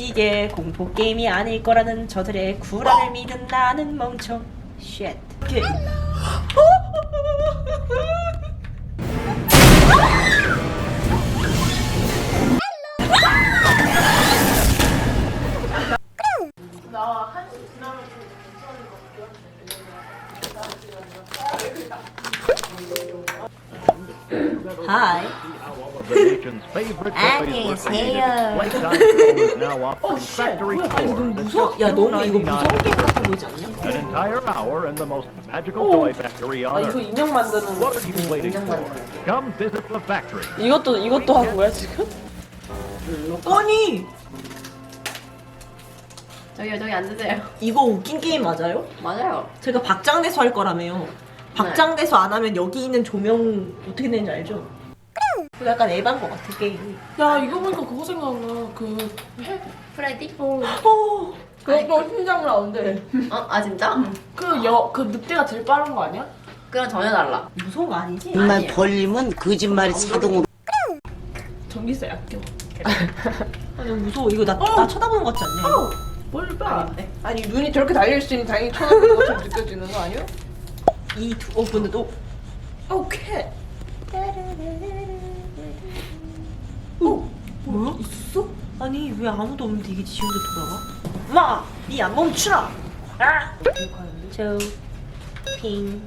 이게 공포 게임이 아닐 거라는 저들의 구라를 믿은 나는 멍청. 쉣. 오케이. 하이. The nation's favorite 안녕히 계세요. Playtime is now offering factory tour. 무서워? 야 너무 이거 무서운 게임 같아 보이지 않냐? An entire hour in the most magical toy factory 아 on 이거 earth. 인형 만드는 What are you waiting for? Come visit the factory. 이것도 이것도 한 거야 지금? 아니 저기요 저기 앉으세요. 이거 웃긴 게임 맞아요? 맞아요. 제가 박장대소 할 거라며요. 박장대소 안 하면 여기 있는 조명 어떻게 되는지 알죠? 이거 약간 에반 것 같아 게임이. 야 이거 보니까 그거 생각나 그 프레디? 어. 그것도 심장 나온대 어? 아 진짜? 그여그 늑대가 제일 빠른 거 아니야? 그랑 전혀 달라. 무서운 거 아니지? 아니에요. 벌리면 거짓말이 자동으로 전기세 아껴 아 너무 무서워. 이거 나, 나 쳐다보는 것 같지 않냐? 이거? 뭘 봐? 아닌데. 아니 눈이 저렇게 달릴 수 있는 당연히 쳐다보는 것처럼 느껴지는 거 아니야? 이 두, 어 근데 너 오케이 어? 뭐야? 있었어? 아니 왜 아무도 없는데 이게 지 혼자 돌아가? 마! 니안 멈추라! 아! 저 핑,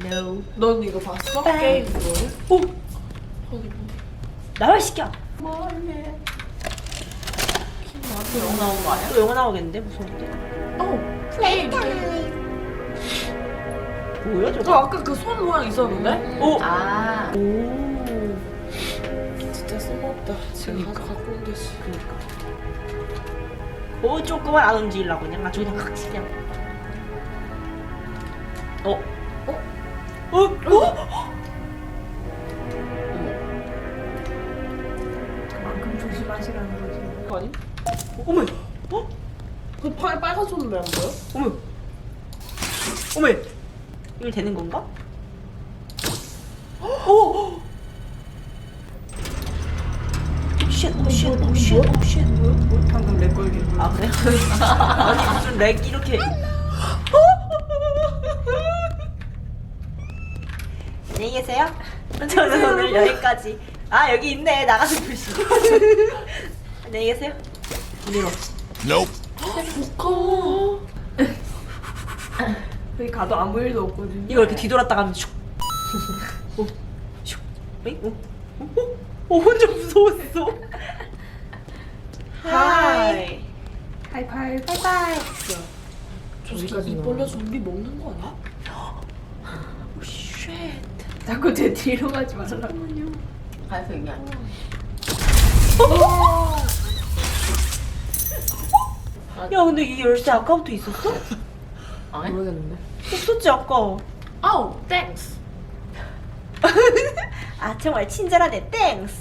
노 넌 이거 봤어? 땡. 게임 그거를? 오! 어디 뭐 나와 이 새끼야! 멀네 또 영어 나온 거 아니야? 또 영어 나오겠는데? 무서운데? 어 게임 뭐야 저 저거? 아까 그 손 모양 있었는데? 오! 아. 오! 진짜 쓸모없다 지금 가서 갖고 온 게지 오 조금만 안 움직이려고 그냥 아주 그냥 확 그냥 어? 어? 어? 어? 그만큼 조심하시라는 거지 아니? 어머! 어? 그 팔, 빨간 손은 왜안 보여? 어머! 어머! 이거 되는 건가? 오! 뭐야? 방금 내 걸기 아, 그래? 아니, 무슨 렉 이렇게. 안녕히 계세요. 저는 오늘 여기까지. 아, 여기 있네. 나가서 있어. 안녕히 계세요. 밀어. 조커 여기 가도 아무 일도 없거든 이거 이렇게 뒤돌았다 가면 슉. 오, 슉. 에이? 오, 오, 오, 오, 혼자 무서웠어. 하이. 하이파이 바이바이. 저 새끼 입 벌려 좀비 먹는 거 아니야? 오, 쉣. 자꾸 제 뒤로 가지 말라고 가서 이게 아니야. 야, 근데 이 열쇠 아까부터 있었어? 안 해? 모르겠는데 없었지, 아까. 아우 땡스 아 정말 친절하네 땡스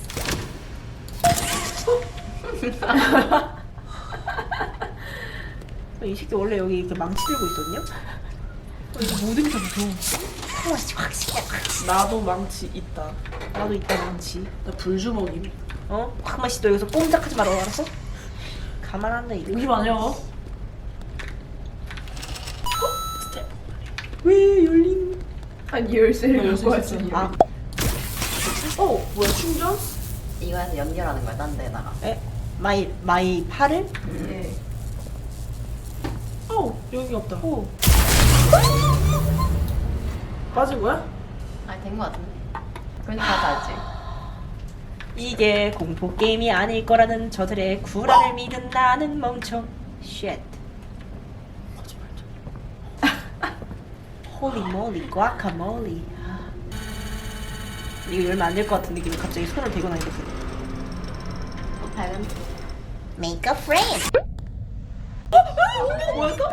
이 새끼 원래 여기 이렇게 망치 들고 있었냐? 어, 이거 모든 게다 무서워 확실히 확실히 확실히 나도 망치 있다 나도 있다 망치 나 불주먹임 어? 확마씨 너 여기서 꼼짝하지 마라 알았어? 가만 안 둬, 이거 여기 마냐 왜 열린 아니 열쇠를 열쇠 갖고. 왔지 아. 어 뭐야 충전? 이거에서 연결하는 거야 딴 데다가. 에? 마이 마이 팔을? 네. 어 여기 없다 오 빠진 거야? 아니 된거 같은데. 그러니까 다 알지. 이게 공포 게임이 아닐 거라는 저들의 구라를 믿은 나는 멍청 쉣 거짓말 좀 홀리 몰리 과카몰리 아. 이거 열면 안 될 것 같은 느낌이 갑자기 손을 대고 나니까 밝은. Make a friend 뭐였어?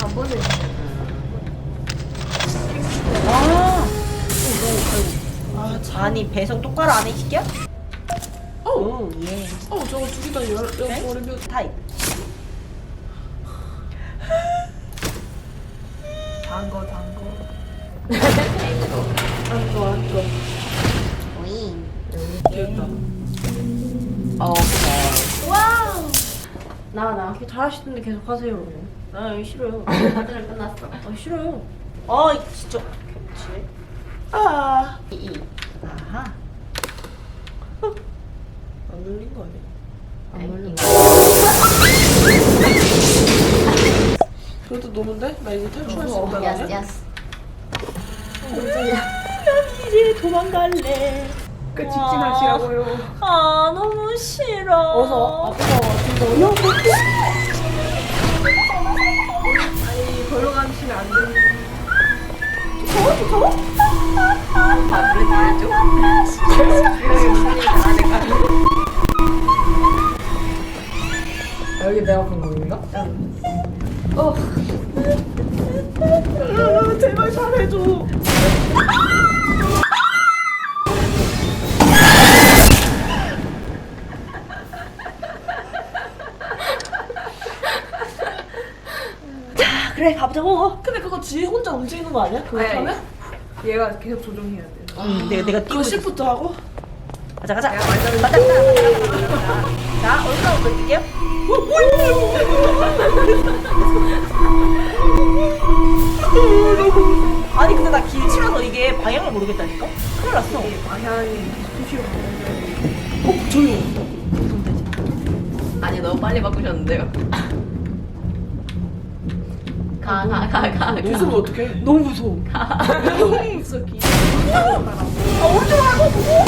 한 번에 아, 아 아니 배송 똑바로 안 해? 어, 오, 예 어 저거 두개다 열어버리면 타입 단거 단거 안거 안거 오잉. 됐다. 오케이. 와우. 나와. 이렇게 잘하시던데 계속 하세요. 아 이거 싫어요. 다들 끝났어. 아 싫어요. 아 진짜. 그렇지. 아. 이 이. 아하. 어. 안 눌린 거 아니야? 안 물린 그 노는데? 나 이제 탈출할 수 있다. 야스 야스. 이제 도망갈래. 그 직진하시라고요. 아 너무 싫어. 어서 아빠가 진짜 너무 아니 걸로 가시면 안 되는. 밥을 내줘. 여기 내가 본 거인가? 아, 그래 가보자고. 근데 그거 지 혼자 움직이는 거 아니야? 그거 네. 하면? 얘가 계속 조정해야 돼. 응, 내가 내가 그거 뛰고 있어. 시프트 하고? 가자 가자. 가자 가자 가자 가자. 가자. 자, 얼굴부터 뛸게요. 아니 근데 나 길치라서 이게 방향을 모르겠다니까? 큰일 났어. 방향이 수시로 보는데. 어? 저기 아니 너무 빨리 바꾸셨는데요. 가 가 가 가. 무슨 어떡해? 너무 무서워. 너무 무섭기. 아 오른쪽 하고 보고.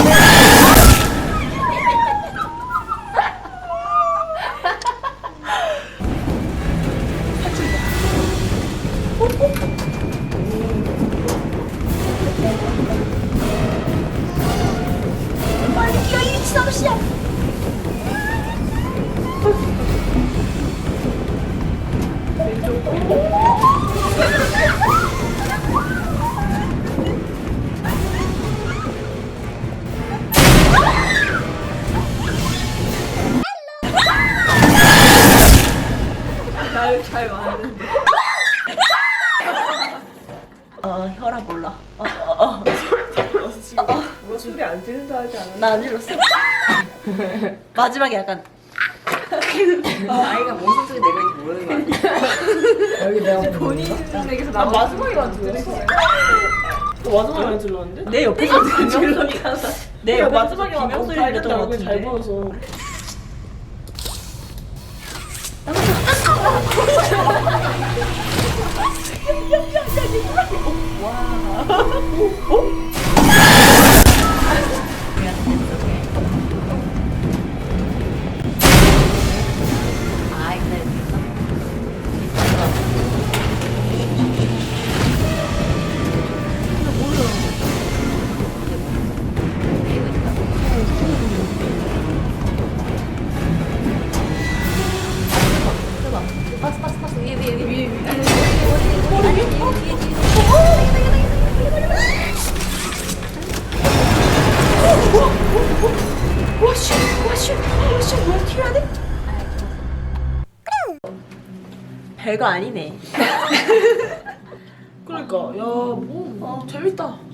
잘잘 맞는데. 어 혈압 몰라. 어, 어, 어. 뭐 소리 안 지른다 하지 않았나? 나안 질렀어. 마지막에 약간 아이가 무슨 소리 내는지 모르는 거 아니야? 여기 내가 본인에게서 나 마지막에 만들었어 너 마지막에 안 질렀는데? 내 옆에서 비명소리가 내 옆에 마지막에 비명 소리 들렸던 것잘 같은데. 보여서. 아이 별거 아니네. 그러니까 야 뭐 재밌다.